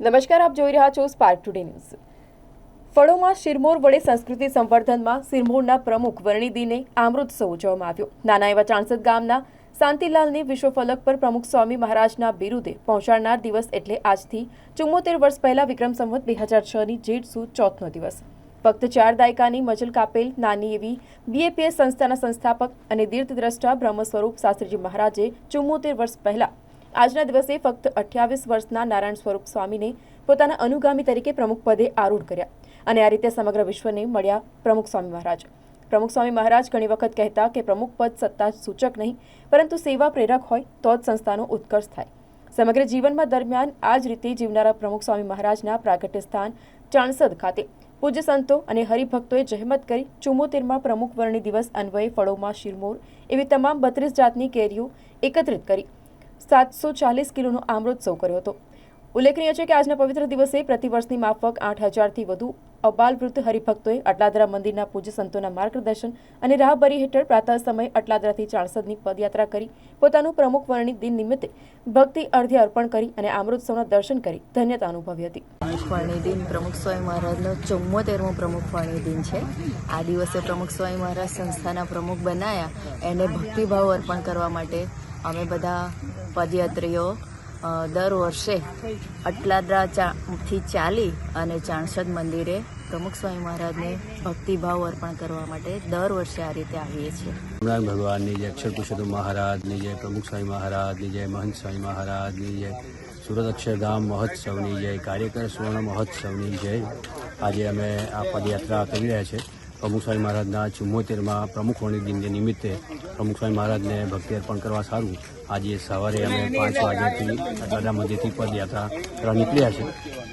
નમસ્કાર, આપ જોઈ રહ્યા છો સ્પાર્ક ટુડે ન્યૂઝ ફળોમાં શિરમોર વડે સંસ્કૃતિ સંવર્ધનમાં શિરમોરના પ્રમુખ વર્ણિદીને આમૃતસવ ઉજવવામાં આવ્યો. નાના એવા ચાણસદ ગામના શાંતિલાલને વિશ્વફલક પર પ્રમુખ સ્વામી મહારાજના બિરુદે પહોંચાડનાર દિવસ એટલે આજથી ચુમ્મોતેર વર્ષ પહેલા વિક્રમ સંવત બે હજાર છની જેઠ સુદ ચોથનો દિવસ. ફક્ત ચાર દાયકાની મજલ કાપેલ નાની એવી બીએપીએસ સંસ્થાના સંસ્થાપક અને દીર્ઘદ્રષ્ટા બ્રહ્મ સ્વરૂપ શાસ્ત્રીજી મહારાજે ચુમ્મોતેર વર્ષ પહેલા આજના દિવસે ફક્ત અઠ્યાવીસ વર્ષના નારાયણ સ્વરૂપ સ્વામીને પોતાના અનુગામી તરીકે પ્રમુખ પદે આરૂઢ કર્યા અને આ રીતે સમગ્ર વિશ્વને મળ્યા પ્રમુખ સ્વામી મહારાજ. પ્રમુખ સ્વામી મહારાજ ઘણી વખત કહેતા કે પ્રમુખ પદ સત્તા સૂચક નહીં, પરંતુ સેવા પ્રેરક હોય તો જ સંસ્થાનો ઉત્કર્ષ થાય. સમગ્ર જીવનમાં દરમિયાન આ જ રીતે જીવનારા પ્રમુખ સ્વામી મહારાજના પ્રાગટ્ય સ્થાન ચાણસદ ખાતે પૂજ્ય સંતો અને હરિભક્તોએ જહેમત કરી ચુમ્મોતેરમાં પ્રમુખ વર્ણી દિવસ અન્વયે ફળોમાં શિરમોર એવી તમામ બત્રીસ જાતની કેરીઓ એકત્રિત કરી સાતસો ચાલીસ કિલોનો આમરોત્સવ કર્યો હતો. ઉલ્લેખનીય છે કે આજના પવિત્ર દિવસે પ્રતિવર્ષની માફક આઠ હજારથી વધુ અબાલવૃદ્ધ હરિભક્તોએ અટલાદરા મંદિરના પૂજ્ય સંતોના માર્ગદર્શન અને રાહબરી હેઠળ પ્રાતઃ સમયે અટલાદરાથી ચાણસદની પદયાત્રા કરી, પોતાનું પ્રમુખ વર્ણિત દિન નિમિત્તે ભક્તિ અર્ધ્ય અર્પણ કરી અને આમરોત્સવના દર્શન કરી ધન્યતા અનુભવી હતી. પ્રમુખવાણી દિન, પ્રમુખ સ્વામી મહારાજનો ચુમ્મોતેરમો પ્રમુખવાણી દિન છે. આ દિવસે પ્રમુખ સ્વામી મહારાજ સંસ્થાના પ્રમુખ બનાયા. એને ભક્તિભાવ અર્પણ કરવા માટે અમે બધા પદયાત્રીઓ દર વર્ષે અટલાદરા ચા થી ચાલી અને ચાણસદ મંદિરે પ્રમુખ સ્વામી મહારાજને ભક્તિભાવ અર્પણ કરવા માટે દર વર્ષે આ રીતે આવીએ છીએ. નારાયણ ભગવાનની જય અક્ષર પુરુષોત્તમ મહારાજની જય, પ્રમુખ સ્વામી મહારાજની જય, મહંત સ્વામી મહારાજની જય, સુરત અક્ષરધામ મહોત્સવની જય, કાર્યકર સુવર્ણ મહોત્સવની જય. આજે અમે આ પદયાત્રા કરી રહ્યા છે પ્રમુખ સ્વામી મહારાજના ચુમ્મોતેરમાં પ્રમુખ વણી દિનને નિમિત્તે પ્રમુખ સ્વામી મહારાજને ભક્તિ અર્પણ કરવા સારું આજે સવારે અમે પાંચ વાગ્યાથી દાદા મંદિરથી પદયાત્રા કરવા નીકળ્યા છે.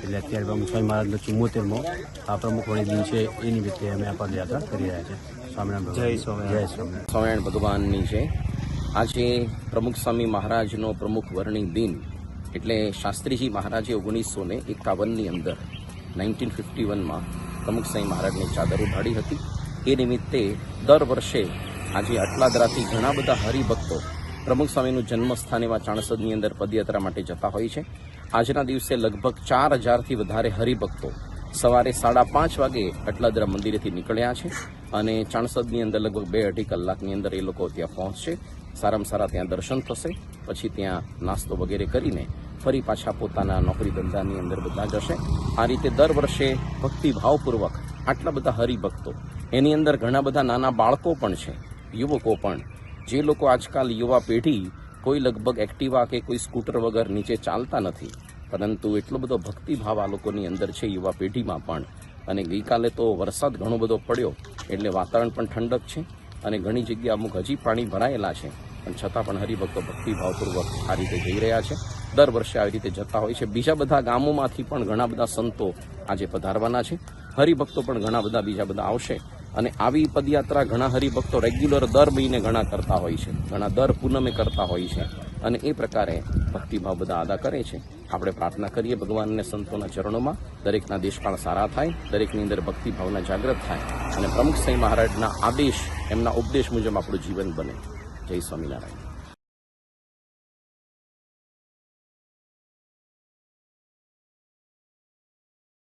એટલે અત્યારે પ્રમુખ સ્વામી મહારાજનો ચુમ્મોતેરમો આ પ્રમુખ વણી દિન છે એ નિમિત્તે અમે આ પદયાત્રા કરી રહ્યા છે. સ્વામિનારાયણ જય સ્વામિનારાયણ. જય સ્વામિનારાયણ. સ્વામિનારાયણ ભગવાનની છે. આજે પ્રમુખ સ્વામી મહારાજનો પ્રમુખ વર્ણિ દિન એટલે શાસ્ત્રીજી મહારાજે ઓગણીસો ને એકાવનની અંદર નાઇન્ટીન ફિફ્ટી વનમાં સ્વામી મહારાજની ચાદર ઉઢાડી હતી. એ નિમિત્તે દર વર્ષે આજે અટલાદરાથી ઘણા બધા હરિભક્તો પ્રમુખ સ્વામીનું જન્મસ્થાન એવા ચાણસદની અંદર પદયાત્રા માટે જતા હોય છે. આજના દિવસે લગભગ ચાર હજારથી વધારે હરિભક્તો સવારે સાડા પાંચ વાગે અટલાદરા મંદિરેથી નીકળ્યા છે અને ચાણસદની અંદર લગભગ બે અઢી કલાકની અંદર એ લોકો ત્યાં પહોંચશે. સારામાં સારા ત્યાં દર્શન થશે, પછી ત્યાં નાસ્તો વગેરે કરીને ફરી પાછા પોતાના નોકરી ધંધાની અંદર બધા જશે. આ રીતે દર વર્ષે ભક્તિભાવપૂર્વક આટલા બધા હરિભક્તો, એની અંદર ઘણા બધા નાના બાળકો પણ છે, યુવકો પણ. જે લોકો આજકાલ યુવા પેઢી કોઈ લગભગ એક્ટિવા કે કોઈ સ્કૂટર વગર નીચે ચાલતા નથી, પરંતુ એટલો બધો ભક્તિભાવ આ લોકોની અંદર છે યુવા પેઢીમાં પણ. અને ગઈકાલે તો વરસાદ ઘણો બધો પડ્યો, એટલે વાતાવરણ પણ ઠંડક છે અને ઘણી જગ્યા અમુક હજી પાણી ભરાયેલા છે. પણ છતાં પણ હરિભક્તો ભક્તિભાવપૂર્વક આ રીતે જઈ રહ્યા છે. દર વર્ષે આવી રીતે જતા હોય છે. બીજા બધા ગામોમાંથી પણ ઘણા બધા સંતો આજે પધારવાના છે. હરિભક્તો પણ ઘણા બધા બીજા બધા આવશે અને આવી પદયાત્રા ઘણા હરિભક્તો રેગ્યુલર દર મહિને ઘણા કરતા હોય છે. ઘણા દર પૂનમે કરતા હોય છે અને એ પ્રકારે ભક્તિભાવ બધા અદા કરે છે. આપણે પ્રાર્થના કરીએ ભગવાનને સંતોના ચરણોમાં. દરેકના દેશકાળ સારા થાય, દરેકની અંદર ભક્તિભાવના જાગૃત થાય અને પ્રમુખ સાંઈ મહારાજના આદેશ, એમના ઉપદેશ મુજબ આપણું જીવન બને. જય સ્વામિનારાયણ.